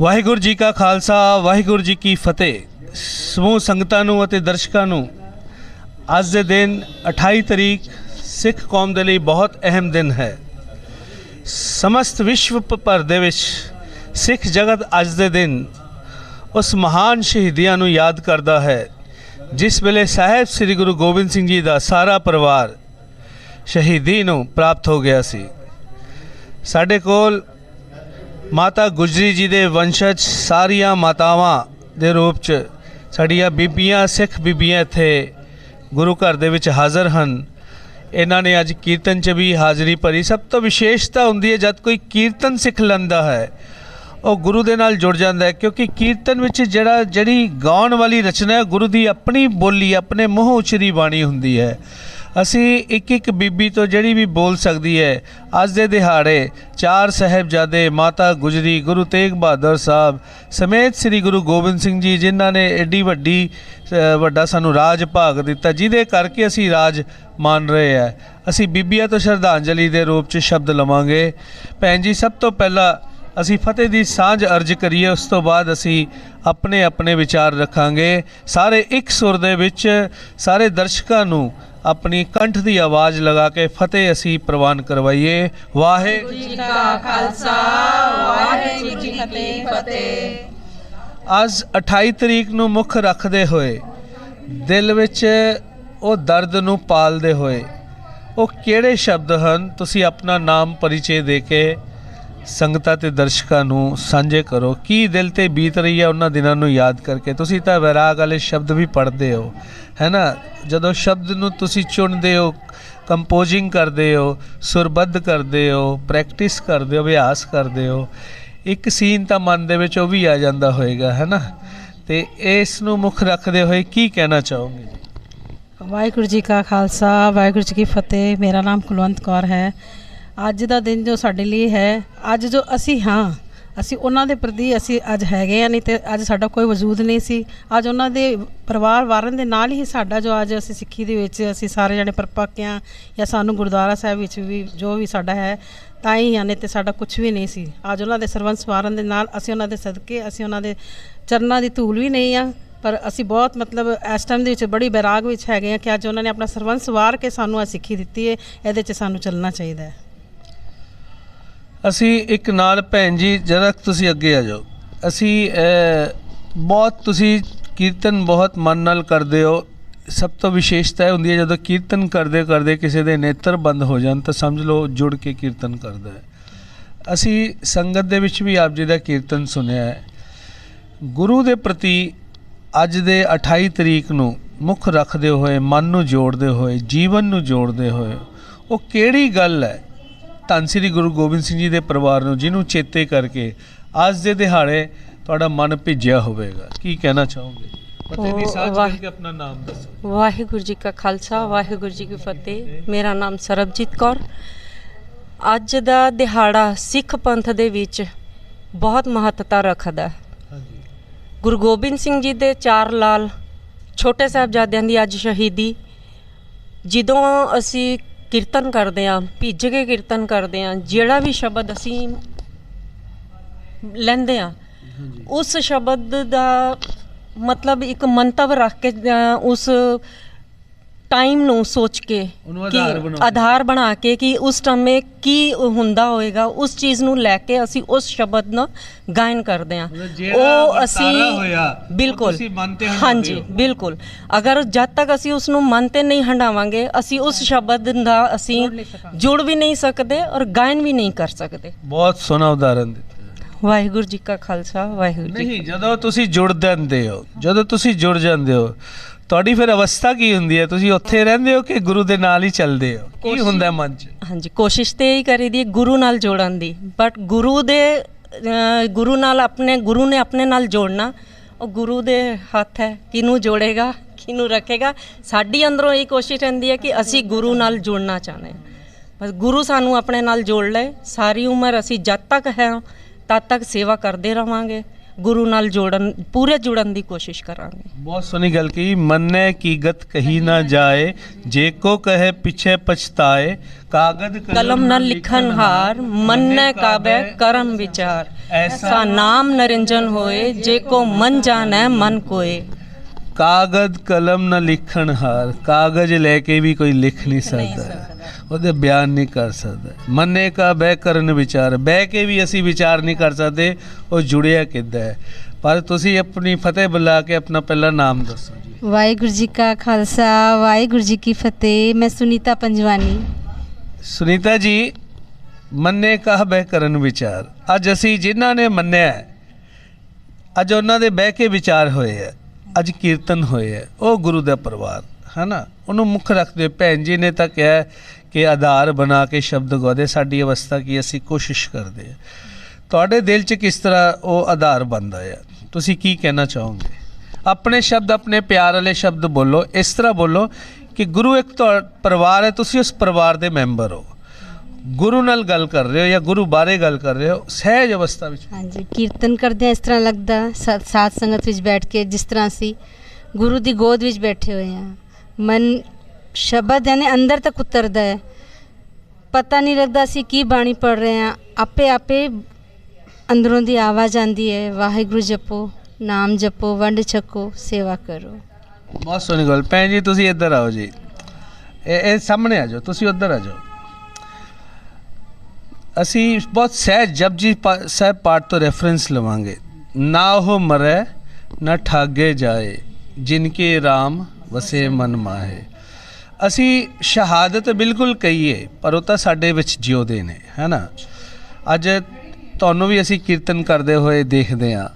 ਵਾਹਿਗੁਰੂ ਜੀ ਕਾ ਖਾਲਸਾ, ਵਾਹਿਗੁਰੂ ਜੀ ਕੀ ਫਤਿਹ। ਸਮੂਹ ਸੰਗਤਾਂ ਨੂੰ ਅਤੇ ਦਰਸ਼ਕਾਂ ਨੂੰ ਅੱਜ ਦੇ ਦਿਨ 28 ਤਰੀਕ ਸਿੱਖ ਕੌਮ ਦੇ ਲਈ ਬਹੁਤ ਅਹਿਮ ਦਿਨ ਹੈ। ਸਮਸਤ ਵਿਸ਼ਵ ਭਰ ਦੇ ਵਿੱਚ ਸਿੱਖ ਜਗਤ ਅੱਜ ਦੇ ਦਿਨ ਉਸ ਮਹਾਨ ਸ਼ਹੀਦੀਆਂ ਨੂੰ ਯਾਦ ਕਰਦਾ ਹੈ, ਜਿਸ ਵੇਲੇ ਸਾਹਿਬ ਸ੍ਰੀ ਗੁਰੂ ਗੋਬਿੰਦ ਸਿੰਘ ਜੀ ਦਾ ਸਾਰਾ ਪਰਿਵਾਰ ਸ਼ਹੀਦੀ ਨੂੰ ਪ੍ਰਾਪਤ ਹੋ ਗਿਆ ਸੀ। ਸਾਡੇ ਕੋਲ ਮਾਤਾ ਗੁਜਰੀ ਜੀ ਦੇ ਵੰਸ਼ਜ ਸਾਰੀਆਂ ਮਾਤਾਵਾਂ ਦੇ ਰੂਪ ਚ ਸਾਡੀਆਂ ਬੀਬੀਆਂ, ਸਿੱਖ ਬੀਬੀਆਂ ਇੱਥੇ ਗੁਰੂ ਘਰ ਦੇ ਵਿੱਚ ਹਾਜ਼ਰ ਹਨ। ਇਹਨਾਂ ਨੇ ਅੱਜ ਕੀਰਤਨ 'ਚ ਵੀ ਹਾਜ਼ਰੀ ਭਰੀ। ਸਭ ਤੋਂ ਵਿਸ਼ੇਸ਼ਤਾ ਹੁੰਦੀ ਹੈ, ਜਦ ਕੋਈ ਕੀਰਤਨ ਸਿੱਖ ਲੈਂਦਾ ਹੈ, ਉਹ ਗੁਰੂ ਦੇ ਨਾਲ ਜੁੜ ਜਾਂਦਾ ਹੈ, ਕਿਉਂਕਿ ਕੀਰਤਨ ਵਿੱਚ ਜਿਹੜਾ, ਜਿਹੜੀ ਗਾਉਣ ਵਾਲੀ ਰਚਨਾ ਹੈ, ਗੁਰੂ ਦੀ ਆਪਣੀ ਬੋਲੀ, ਆਪਣੇ ਮੂੰਹ ਉਚਰੀ ਬਾਣੀ ਹੁੰਦੀ ਹੈ। ਅਸੀਂ ਇੱਕ ਇੱਕ ਬੀਬੀ ਤੋਂ ਜਿਹੜੀ ਵੀ ਬੋਲ ਸਕਦੀ ਹੈ, ਅੱਜ ਦੇ ਦਿਹਾੜੇ ਚਾਰ ਸਾਹਿਬਜ਼ਾਦੇ ਮਾਤਾ ਗੁਜਰੀ, ਗੁਰੂ ਤੇਗ ਬਹਾਦਰ ਸਾਹਿਬ ਸਮੇਤ ਸ੍ਰੀ ਗੁਰੂ ਗੋਬਿੰਦ ਸਿੰਘ ਜੀ, ਜਿਨ੍ਹਾਂ ਨੇ ਐਡੀ ਵੱਡੀ ਵੱਡਾ ਸਾਨੂੰ ਰਾਜ ਭਾਗ ਦਿੱਤਾ, ਜਿਹਦੇ ਕਰਕੇ ਅਸੀਂ ਰਾਜ ਮੰਨ ਰਹੇ ਆ ਅਸੀਂ ਬੀਬੀਆਂ ਤੋਂ ਸ਼ਰਧਾਂਜਲੀ ਦੇ ਰੂਪ 'ਚ ਸ਼ਬਦ ਲਵਾਂਗੇ। ਭੈਣ ਜੀ, ਸਭ ਤੋਂ ਪਹਿਲਾਂ ਅਸੀਂ ਫਤਿਹ ਦੀ ਸਾਂਝ ਅਰਜ ਕਰੀਏ, ਉਸ ਤੋਂ ਬਾਅਦ ਅਸੀਂ ਆਪਣੇ ਆਪਣੇ ਵਿਚਾਰ ਰੱਖਾਂਗੇ। ਸਾਰੇ ਇੱਕ ਸੁਰ ਦੇ ਵਿੱਚ ਸਾਰੇ ਦਰਸ਼ਕਾਂ ਨੂੰ ਆਪਣੀ ਕੰਠ ਦੀ ਆਵਾਜ਼ ਲਗਾ ਕੇ ਫਤਿਹ ਅਸੀਂ ਪ੍ਰਵਾਨ ਕਰਵਾਈਏ। ਵਾਹਿਗੁਰੂ ਜੀ ਕਾ ਖਾਲਸਾ, ਵਾਹਿਗੁਰੂ ਜੀ ਕੀ ਫਤਿਹ। ਅੱਜ 28 ਤਰੀਕ ਨੂੰ ਮੁੱਖ ਰੱਖਦੇ ਹੋਏ, ਦਿਲ ਵਿੱਚ ਉਹ ਦਰਦ ਨੂੰ ਪਾਲਦੇ ਹੋਏ, ਉਹ ਕਿਹੜੇ ਸ਼ਬਦ ਹਨ? ਤੁਸੀਂ ਆਪਣਾ ਨਾਮ, ਪਰਿਚੈ ਦੇ ਕੇ ਸੰਗਤਾਂ ਤੇ ਦਰਸ਼ਕਾਂ ਨੂੰ ਸਾਂਝੇ ਕਰੋ। ਕੀ ਦਿਲ ਤੇ ਬੀਤ ਰਹੀ ਹੈ ਉਹਨਾਂ ਦਿਨਾਂ ਨੂੰ ਯਾਦ ਕਰਕੇ? ਤੁਸੀਂ ਤਾਂ ਵਿਰਾਗ ਵਾਲੇ ਸ਼ਬਦ ਵੀ ਪੜ੍ਹਦੇ ਹੋ, ਹੈ ਨਾ? ਜਦੋਂ ਸ਼ਬਦ ਨੂੰ ਤੁਸੀਂ ਚੁਣਦੇ ਹੋ ਕੰਪੋਜ਼ਿੰਗ ਕਰਦੇ ਹੋ, ਸੁਰਬੱਧ ਕਰਦੇ ਹੋ ਪ੍ਰੈਕਟਿਸ ਕਰਦੇ ਹੋ, ਅਭਿਆਸ ਕਰਦੇ ਹੋ, ਇੱਕ ਸੀਨ ਤਾਂ ਮਨ ਦੇ ਵਿੱਚ ਉਹ ਵੀ ਆ ਜਾਂਦਾ ਹੋਏਗਾ, ਹੈ ਨਾ? ਤੇ ਇਸ ਨੂੰ ਮੁੱਖ ਰੱਖਦੇ ਹੋਏ ਕੀ ਕਹਿਣਾ ਚਾਹੋਗੇ? ਵਾਹਿਗੁਰੂ ਜੀ ਕਾ ਖਾਲਸਾ, ਵਾਹਿਗੁਰੂ ਜੀ ਕੀ ਫਤਿਹ। ਮੇਰਾ ਨਾਮ ਕੁਲਵੰਤ ਕੌਰ ਹੈ। ਅੱਜ ਦਾ ਦਿਨ ਜੋ ਸਾਡੇ ਲਈ ਹੈ, ਅੱਜ ਜੋ ਅਸੀਂ ਹਾਂ, ਅਸੀਂ ਉਹਨਾਂ ਦੇ ਪ੍ਰਤੀ ਅਸੀਂ ਅੱਜ ਹੈਗੇ ਆ ਨਹੀਂ ਤੇ ਅੱਜ ਸਾਡਾ ਕੋਈ ਵਜੂਦ ਨਹੀਂ ਸੀ। ਅੱਜ ਉਹਨਾਂ ਦੇ ਪਰਿਵਾਰ ਵਾਰਨ ਦੇ ਨਾਲ ਹੀ ਸਾਡਾ ਜੋ ਅੱਜ ਅਸੀਂ ਸਿੱਖੀ ਦੇ ਵਿੱਚ ਅਸੀਂ ਸਾਰੇ ਜਣੇ ਪਰਪੱਕ ਹਾਂ ਜਾਂ ਸਾਨੂੰ ਗੁਰਦੁਆਰਾ ਸਾਹਿਬ ਵਿੱਚ ਵੀ ਜੋ ਵੀ ਸਾਡਾ ਹੈ, ਤਾਂ ਹੀ ਆ, ਨਹੀਂ ਤੇ ਸਾਡਾ ਕੁਝ ਵੀ ਨਹੀਂ ਸੀ। ਅੱਜ ਉਹਨਾਂ ਦੇ ਸਰਵੰਸ ਵਾਰਨ ਦੇ ਨਾਲ ਅਸੀਂ ਉਹਨਾਂ ਦੇ ਸਦਕੇ, ਅਸੀਂ ਉਹਨਾਂ ਦੇ ਚਰਨਾਂ ਦੀ ਧੂਲ ਵੀ ਨਹੀਂ ਆ, ਪਰ ਅਸੀਂ ਬਹੁਤ ਮਤਲਬ ਇਸ ਟਾਈਮ ਦੇ ਵਿੱਚ ਬੜੀ ਬੈਰਾਗ ਵਿੱਚ ਹੈਗੇ ਆ ਕਿ ਅੱਜ ਉਹਨਾਂ ਨੇ ਆਪਣਾ ਸਰਵੰਸ ਵਾਰ ਕੇ ਸਾਨੂੰ ਇਹ ਸਿੱਖੀ ਦਿੱਤੀ ਹੈ ਇਹਦੇ 'ਚ ਸਾਨੂੰ ਚੱਲਣਾ ਚਾਹੀਦਾ ਹੈ। ਅਸੀਂ ਇੱਕ ਨਾਲ ਭੈਣ ਜੀ, ਜਰਾ ਤੁਸੀਂ ਅੱਗੇ ਆ ਜਾਓ। ਅਸੀਂ ਬਹੁਤ ਤੁਸੀਂ ਕੀਰਤਨ ਬਹੁਤ ਮਨ ਨਾਲ ਕਰਦੇ ਹੋ। ਸਭ ਤੋਂ ਵਿਸ਼ੇਸ਼ਤਾ ਇਹ ਹੁੰਦੀ ਹੈ, ਜਦੋਂ ਕੀਰਤਨ ਕਰਦੇ ਕਰਦੇ ਕਿਸੇ ਦੇ ਨੇਤਰ ਬੰਦ ਹੋ ਜਾਣ ਤਾਂ ਸਮਝ ਲਓ ਜੁੜ ਕੇ ਕੀਰਤਨ ਕਰਦਾ ਹੈ। ਅਸੀਂ ਸੰਗਤ ਦੇ ਵਿੱਚ ਵੀ ਆਪ ਜੀ ਦਾ ਕੀਰਤਨ ਸੁਣਿਆ ਹੈ। ਗੁਰੂ ਦੇ ਪ੍ਰਤੀ ਅੱਜ ਦੇ 28 ਤਰੀਕ ਨੂੰ ਮੁੱਖ ਰੱਖਦੇ ਹੋਏ, ਮਨ ਨੂੰ ਜੋੜਦੇ ਹੋਏ, ਜੀਵਨ ਨੂੰ ਜੋੜਦੇ ਹੋਏ, ਉਹ ਕਿਹੜੀ ਗੱਲ ਹੈ? ਧੰਨ ਸ੍ਰੀ ਗੁਰੂ ਗੋਬਿੰਦ ਸਿੰਘ ਜੀ ਦੇ ਪਰਿਵਾਰ ਨੂੰ ਜਿਹਨੂੰ ਚੇਤੇ ਕਰਕੇ ਅੱਜ ਦੇ ਦਿਹਾੜੇ ਤੁਹਾਡਾ ਮਨ ਭਿੱਜਿਆ ਹੋਵੇਗਾ। ਕੀ ਕਹਿਣਾ ਚਾਹੋਗੇ? ਸਾਜ ਆਪਣਾ ਨਾਮ ਦੱਸੋ। ਵਾਹਿਗੁਰੂ ਜੀ ਕਾ ਖਾਲਸਾ ਵਾਹਿਗੁਰੂ ਜੀ ਕੀ ਫਤਿਹ। ਮੇਰਾ ਨਾਮ ਸਰਬਜੀਤ ਕੌਰ। ਅੱਜ ਦਾ ਦਿਹਾੜਾ ਸਿੱਖ ਪੰਥ ਦੇ ਵਿੱਚ ਬਹੁਤ ਮਹੱਤਤਾ ਰੱਖਦਾ ਹੈ। ਹਾਂਜੀ। ਗੁਰੂ ਗੋਬਿੰਦ ਸਿੰਘ ਜੀ ਦੇ ਚਾਰ ਲਾਲ ਛੋਟੇ ਸਾਹਿਬਜ਼ਾਦਿਆਂ ਦੀ ਅੱਜ ਸ਼ਹੀਦੀ। ਜਦੋਂ ਅਸੀਂ ਕੀਰਤਨ ਕਰਦੇ ਆਂ ਭਿੱਜ ਕੇ ਕੀਰਤਨ ਕਰਦੇ ਆਂ ਜਿਹੜਾ ਵੀ ਸ਼ਬਦ ਅਸੀਂ ਲੈਂਦੇ ਆਂ ਉਸ ਸ਼ਬਦ ਦਾ ਮਤਲਬ ਇੱਕ ਮੰਤਵ ਰੱਖ ਕੇ ਉਸ ਟਾਈਮ ਨੂੰ ਸੋਚ ਕੇ ਉਹਨੂੰ ਕਿ ਆਧਾਰ ਬਣਾ ਕੇ। ਕੇ ਉਸ ਟਾਈਮੇ ਕੀ ਹੁੰਦਾ ਹੋਏਗਾ ਉਸ ਚੀਜ਼ ਨੂੰ ਲੈ ਕੇ ਅਸੀਂ ਉਸ ਸ਼ਬਦ ਨੂੰ ਗਾਇਨ ਕਰਦੇ ਹੋਇਆ, ਉਹ ਬਿਲਕੁਲ। ਤੇ ਹੰਢਾਉਂਦੇ ਹਾਂਜੀ। ਬਿਲਕੁਲ। ਅਗਰ ਜਦ ਤੱਕ ਅਸੀਂ ਉਸ ਨੂੰ ਮਨ ਤੇ ਨਹੀਂ ਹੰਡਾਵਾਂਗੇ ਅਸੀਂ ਉਸ ਸ਼ਬਦ ਦਾ ਅਸੀਂ ਜੁੜ ਵੀ ਨਹੀਂ ਸਕਦੇ ਔਰ ਗਾਇਨ ਵੀ ਨਹੀਂ ਕਰ ਸਕਦੇ। ਬਹੁਤ ਸੋਹਣਾ ਉਦਾਹਰਨ ਦਿੱਤਾ। ਵਾਹਿਗੁਰੂ ਜੀ ਕਾ ਖਾਲਸਾ ਵਾਹਿਗੁਰੂ ਜੀ ਨਹੀਂ ਜਦੋਂ ਤੁਸੀਂ ਜੁੜ ਜਾਂਦੇ ਹੋ ਜਦੋਂ ਤੁਸੀਂ ਜੁੜ ਜਾਂਦੇ ਹੋ ਤੁਹਾਡੀ ਫਿਰ ਅਵਸਥਾ ਕੀ ਹੁੰਦੀ ਹੈ? ਤੁਸੀਂ ਉੱਥੇ ਰਹਿੰਦੇ ਹੋ ਕਿ ਗੁਰੂ ਦੇ ਨਾਲ ਹੀ ਚੱਲਦੇ ਹੋ? ਕੀ ਹੁੰਦਾ ਮਨ 'ਚ? ਹਾਂਜੀ ਕੋਸ਼ਿਸ਼ ਤੇ ਹੀ ਕਰੀਦੀ ਹੈ ਗੁਰੂ ਨਾਲ ਜੋੜਨ ਦੀ। ਬਟ ਗੁਰੂ ਦੇ ਗੁਰੂ ਨਾਲ ਆਪਣੇ ਗੁਰੂ ਨੇ ਆਪਣੇ ਨਾਲ ਜੋੜਨਾ ਉਹ ਗੁਰੂ ਦੇ ਹੱਥ ਹੈ। ਕਿਹਨੂੰ ਜੋੜੇਗਾ ਕਿਹਨੂੰ ਰੱਖੇਗਾ? ਸਾਡੀ ਅੰਦਰੋਂ ਇਹ ਕੋਸ਼ਿਸ਼ ਰਹਿੰਦੀ ਹੈ ਕਿ ਅਸੀਂ ਗੁਰੂ ਨਾਲ ਜੁੜਨਾ ਚਾਹੁੰਦੇ ਹਾਂ। ਬਸ ਗੁਰੂ ਸਾਨੂੰ ਆਪਣੇ ਨਾਲ ਜੋੜ ਲਏ। ਸਾਰੀ ਉਮਰ ਅਸੀਂ ਜਦ ਤੱਕ ਹੈ ਤਦ ਤੱਕ ਸੇਵਾ ਕਰਦੇ ਰਵਾਂਗੇ। ਗੁਰੂ ਨਾਲ ਜੋੜਨ ਪੂਰੇ ਜੁੜਨ ਦੀ ਕੋਸ਼ਿਸ਼ ਕਰਾਂਗੇ। ਬਹੁਤ ਸੋਹਣੀ ਗੱਲ ਕਹੀ ਮੰਨੇ ਕੀ ਗਤ ਕਹੀ ਨਾ ਜਾਏ ਜੇ ਕੋ ਕਹੇ ਪਿਛੇ ਪਛਤਾਏ ਕਾਗਦ ਕਲਮ ਨਾਲ ਲਿਖਨ ਹਾਰ ਮੰਨੈ ਕਾਬੈ ਕਰਮ ਵਿਚਾਰ। ਐਸਾ ਨਾਮ ਨਰਿੰਜਨ ਹੋਏ ਜੇ ਕੋ ਮਨ ਜਾਣੈ ਮਨ ਕੋਏ। ਕਾਗਦ ਕਲਮ ਨਾ ਲਿਖਣ ਹਾਰ ਕਾਗਜ਼ ਲੈ ਕੇ ਵੀ ਕੋਈ ਲਿਖ ਨਹੀਂ ਸਕਦਾ। ਉਹਦੇ ਬਿਆਨ ਨਹੀਂ ਕਰ ਸਕਦਾ। ਮੰਨੇ ਕਾ ਬਹਿ ਕਰਨ ਵਿਚਾਰ। ਬਹਿ ਕੇ ਵੀ ਅਸੀਂ ਵਿਚਾਰ ਨਹੀਂ ਕਰ ਸਕਦੇ ਉਹ ਜੁੜਿਆ ਕਿੱਦਾਂ ਹੈ? ਪਰ ਤੁਸੀਂ ਆਪਣੀ ਫਤਿਹ ਬੁਲਾ ਕੇ ਆਪਣਾ ਪਹਿਲਾ ਨਾਮ ਦੱਸੋ ਜੀ। ਵਾਹਿਗੁਰੂ ਜੀ ਕਾ ਖਾਲਸਾ ਵਾਹਿਗੁਰੂ ਜੀ ਕੀ ਫਤਿਹ। ਮੈਂ ਸੁਨੀਤਾ ਪੰਜਵਾਨੀ। ਸੁਨੀਤਾ ਜੀ ਮੰਨੇ ਕਾ ਬਹਿ ਕਰਨ ਵਿਚਾਰ। ਅੱਜ ਅਸੀਂ ਜਿਨ੍ਹਾਂ ਨੇ ਮੰਨਿਆ ਅੱਜ ਉਹਨਾਂ ਦੇ ਬਹਿ ਕੇ ਵਿਚਾਰ ਹੋਏ ਹੈ ਅੱਜ ਕੀਰਤਨ ਹੋਏ ਹੈ। ਉਹ ਗੁਰੂ ਦਾ ਪਰਿਵਾਰ ਹੈ ਨਾ? ਉਹਨੂੰ ਮੁੱਖ ਰੱਖਦੇ ਭੈਣ ਜੀ ਨੇ ਤਾਂ ਕਿਹਾ ਕਿ ਆਧਾਰ ਬਣਾ ਕੇ ਸ਼ਬਦ ਗਾਉਂਦੇ, ਸਾਡੀ ਅਵਸਥਾ ਕੀ ਅਸੀਂ ਕੋਸ਼ਿਸ਼ ਕਰਦੇ ਹਾਂ। ਤੁਹਾਡੇ ਦਿਲ 'ਚ ਕਿਸ ਤਰ੍ਹਾਂ ਉਹ ਆਧਾਰ ਬਣਦਾ ਆ ਤੁਸੀਂ ਕੀ ਕਹਿਣਾ ਚਾਹੋਗੇ? ਆਪਣੇ ਸ਼ਬਦ, ਆਪਣੇ ਪਿਆਰ ਵਾਲੇ ਸ਼ਬਦ ਬੋਲੋ, ਇਸ ਤਰ੍ਹਾਂ ਬੋਲੋ ਕਿ ਗੁਰੂ ਇੱਕ ਤੁਹਾ- ਪਰਿਵਾਰ ਹੈ, ਤੁਸੀਂ ਉਸ ਪਰਿਵਾਰ ਦੇ ਮੈਂਬਰ ਹੋ। ਗੁਰੂ ਨਾਲ ਗੱਲ ਕਰ ਰਹੇ ਹੋ ਜਾਂ ਗੁਰੂ ਬਾਰੇ ਗੱਲ ਕਰ ਰਹੇ ਹੋ, ਸਹਿਜ ਅਵਸਥਾ ਵਿੱਚ ਹਾਂਜੀ, ਕੀਰਤਨ ਕਰਦੇ ਇਸ ਤਰ੍ਹਾਂ ਲੱਗਦਾ, ਸਾ- ਸਾਧ ਸੰਗਤ ਵਿੱਚ ਬੈਠ ਕੇ ਜਿਸ ਤਰ੍ਹਾਂ ਅਸੀਂ ਗੁਰੂ ਦੀ ਗੋਦ ਵਿੱਚ ਬੈਠੇ ਹੋਏ ਹਾਂ। ਮਨ ਸ਼ਬਦ ਯਾਨੀ ਅੰਦਰ ਤੱਕ ਉਤਰਦਾ ਹੈ। ਪਤਾ ਨਹੀਂ ਲੱਗਦਾ ਅਸੀਂ ਕੀ ਬਾਣੀ ਪੜ ਰਹੇ ਹਾਂ। ਆਪੇ ਆਪੇ ਅੰਦਰੋਂ ਦੀ ਆਵਾਜ਼ ਆਂਦੀ ਹੈ, ਵਾਹਿਗੁਰੂ ਜਪੋ, ਨਾਮ ਜਪੋ, ਵੰਡ ਛਕੋ, ਸੇਵਾ ਕਰੋ। ਬਹੁਤ ਸੋਹਣੀ ਗੱਲ। ਭੈਣ ਜੀ, ਤੁਸੀਂ ਇੱਧਰ ਆਓ ਜੀ। ਇਹ ਇਹ ਸਾਹਮਣੇ ਆ ਜਾਓ, ਤੁਸੀਂ ਉੱਧਰ ਆ ਜਾਓ। ਅਸੀਂ ਬਹੁਤ ਸਹਿਜ ਜਪਜੀ ਪਾ- ਸਾਹਿਬ ਪਾਠ ਤੋਂ ਰੈਫਰੈਂਸ ਲਵਾਂਗੇ। ਨਾ ਉਹ ਮਰੈ, ਨਾ ਠਾਗੇ ਜਾਏ, ਜਿਨ ਕੇ RAM ਵਸੇ ਮਨ ਮਾਹੇ। ਅਸੀਂ ਸ਼ਹਾਦਤ ਬਿਲਕੁਲ ਕਹੀਏ, ਪਰ ਉਹ ਤਾਂ ਸਾਡੇ ਵਿੱਚ ਜਿਉਦੇ ਨੇ, ਹੈ ਨਾ? ਅੱਜ ਤੁਹਾਨੂੰ ਵੀ ਅਸੀਂ ਕੀਰਤਨ ਕਰਦੇ ਹੋਏ ਦੇਖਦੇ ਹਾਂ।